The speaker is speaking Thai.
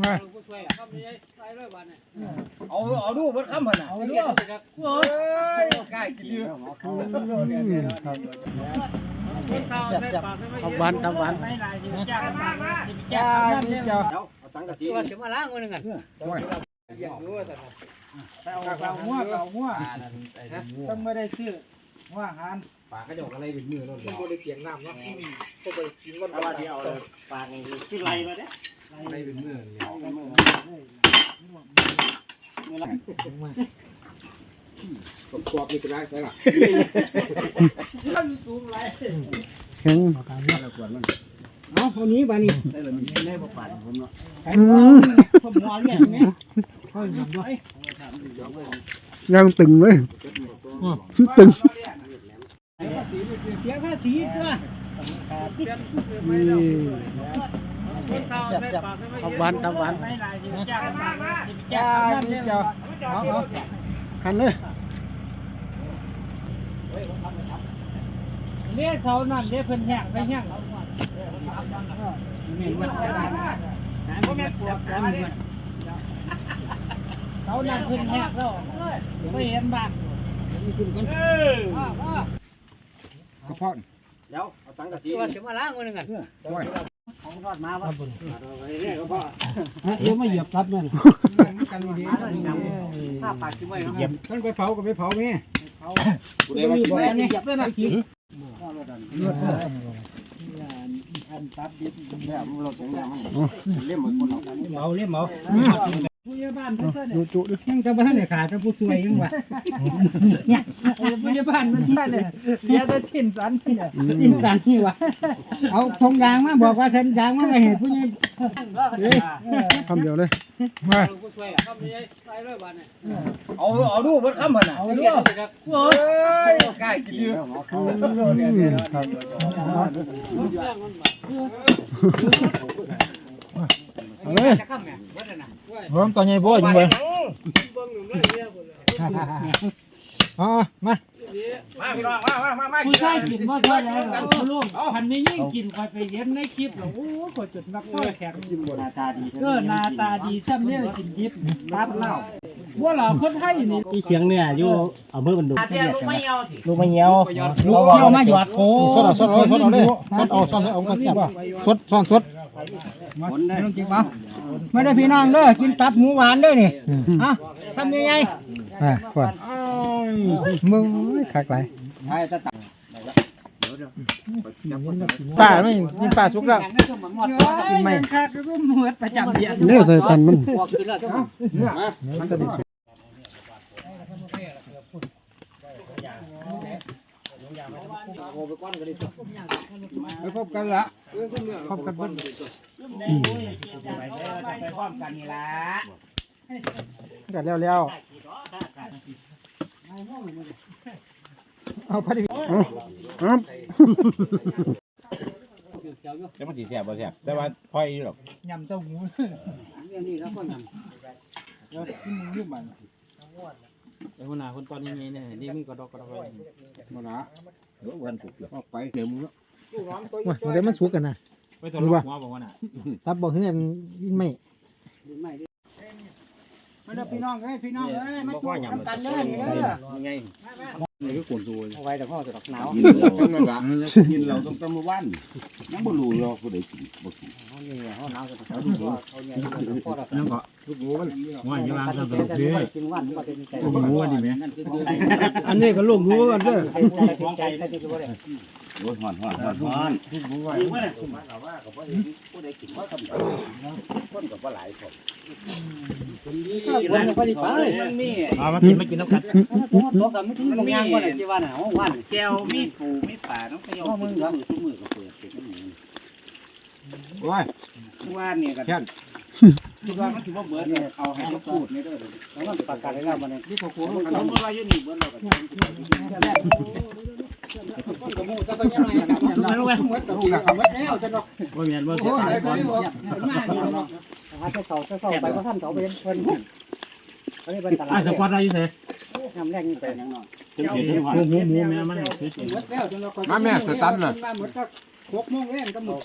มาเอาเอาดูเบิดคำมันน่ะเอาดูเอ้ยกล้ากินเยอะทับหวานทับหวานจ้านี่เจ้าเอาตังค์กะทิตัวจะมาล้างมือหนึ่งกันเอาเก่ามั่วเก่ามั่วต้องไม่ได้ซื้อว่าหารปากกระจกอะไรเป็นมือนั่นต้องบ่ได้เสียงน้ำเนาะก็ไปกินวันเอาว่าที่เอาเลยปากนี่คือไรมาเนี่ย ไรเป็นเมือผมกรอบนี่ก็ได้ใช่หรแข็งเอาเอานี้บานี่ได้เลยมีได้บ่ปั่นผมเนาะอืมผมหัวเนี่ยแม่ค่อยหยิบด้วยยังตึงเลยตึงเสียค่าสีตัวนี่ ทับหวานทับหวานจ้าจ้านี่เจ้าเอาเอาหันเลยเลี้ยเสานั่นเลี้ยเพิ่นแห้งไปแห้งนี่มันก็แม่ปวดกันเสานั่นเพิ่นแห้งแล้วไม่เห็นบ้านกระเพาะเดี๋ยวเอาตังกะทิตัวจะมาล้างมือหนึ่งกันของทอดมาว่า เดี๋ยวมาเหยียบทับแม่นถ้าปากชิมไว้เนาะมันไปเผาก็ไปเผาแม่กูได้มากินนี่เหยียบเลยนะคิดอันตัดดิบแบบรถอย่างเงี้ยมันเล่มเหมือนคนเราเอาเล่มเอา ผู้ใหญ่บ้านเพิ่นดูจุดิยังจะบ้านเนี่ยขาดแต่ผู้ช่วยยังวะเนี่ยผู้ใหญ่บ้านมันใช่เลยเสียแต่สิ้นสันนี่สิ้นสันนี่วะเอาทงยางมาบอกว่าเส้นยางมาไม่เห็นผู้ใหญ่คำเดียวเลยผู้ช่วยทำยังไงไปเลยบ้านเนี่ยเอาเอาดูเบิดคำมันน่ะเอาด้วยเอ้ยกล้ากินเยอะเอาเลย จะข้ามเนี่ยวัดน่ะผมตัวใหญ่บ่ยิงเบิ่งอ๋อมามาพี่น้องมามามามาผู้ชายกินบ่เท่าไหร่หรอกลูกพันนี้ยิ่งกินคอยไปเย็นในคลิปแล้วโอ้กดจุดนักข้อแข็งหน้าตาดีเออหน้าตาดีซ้ำเนี่ยกินยิบรับเหล้าว่าเราคนไทยนี่อีเคียงเนี่ยอยู่อำเภอบันดุงอาเทียนลูกไม่เอาสิลูกมะเงี้ยวลูกเกี่ยวมาหยอดโคสดเอาสดเอาสดเอาเลยสดเอาสดเอากระเทียมสดสด สดมาลองกินมาไม่ได้พี่น้องเด้อกินตับหมูหวานเด้อนี่ฮะทำยังไงอะก่อนมึงคักไรใช่ตะตักป้าไม่กินป้าสุกแล้วกินไหมครับก็เหมือนประจำเดือนเนื้อใส่ตันมัน พวกขึ้นแล้วเจ้าของมันจะได้สุกไปพบกันละพบกันเพิ่นไปพร้อมกันนี่ละกันแล้วแล้วเอาพอดีครับจะมาสีแสบบ่แสบแต่ว่าพ่อยหรอกยำเต้าหู้เรื่องนี้แล้วก็นเดี๋ยวกินมึงยุ่งมัน ไอ้หัวหน้าคนตอนนี้ไงเนี่ยนี่มีกระดอกกระดอกมานะเดี๋ยววันถูกออกไปเดี๋ยวมึงว่าเดี๋ยวมันสุกกันนะไปตัวลูกหัวบอกว่าน่ะทับบอกให้มันไม่ำไม่ มาเด้อพี่น้องเอ้ยพี่น้องเอ้ยมาช่วยกันเด้อนี่เด้อไงนี่ก็กวนตัวเอาไว้แต่พ่อจะดอกหนาวกินเราต้องนั่นละกินเราต้องตั้งมือวันยังบ่รู้เราผู้ใดกินบ่กินเขาเนี่ยเขาหนาวจะเขาดูเขาเนี่ยพ่อเรานั่นก็ทุกหมูมันว่าอย่าวางกันแต่ตัวแต่เด้อกินวันก็เป็นใจหัวดิแม่นั่นคือคืออันนี้ก็ลูกรู้กันเด้อใครพูดอะไรเป็นใจแต่คือว่าเนี่ยโอ้ยหอนหอนหอนหอนทุกหมูไว้จริงว่าเนี่ยผู้ใดกินว่าทำคนกับว่าหลายคนวันก็ดีไปมันมีเอามากินมากินน้ำกันตัวกับไม่ถึงตรงยางว่าเนี่ยที่ว่าน่ะห้องวันแก้วมีปูมีป่าน้องขยอมือมือทุกมือก็เปิดเป็นมือโอ้ยว่าเนี่ยกันคือว่ามันถือว่าเบิดเนี่ยเอาให้พูดนี่เด้อแล้วมันประกาศแล้วมันเนี่ยที่เขาโค้งกันสมมติว่าอยู่นี่เบิดเราก็ต้นกระมูจะไปยังไงนะมันรู้ไหมหมดถูกแล้วหมดแล้วจะเนาะว่แม่นว่าโอ้ยเสียไปก่อนหาเสาเสาไปก็ท่านเสาเป็นเพิ่นอันนี้เป็นตลาไอ้ดสปอร์ตอะไรอยู่เซ่ทำแรกนี่เป็นยังไงถึงเห็นหมูหมูหมูแม่มันคือหมดแล้วจนเรามาแม่สตันน่ะมาหมดก็หกโมงแรงก็หมด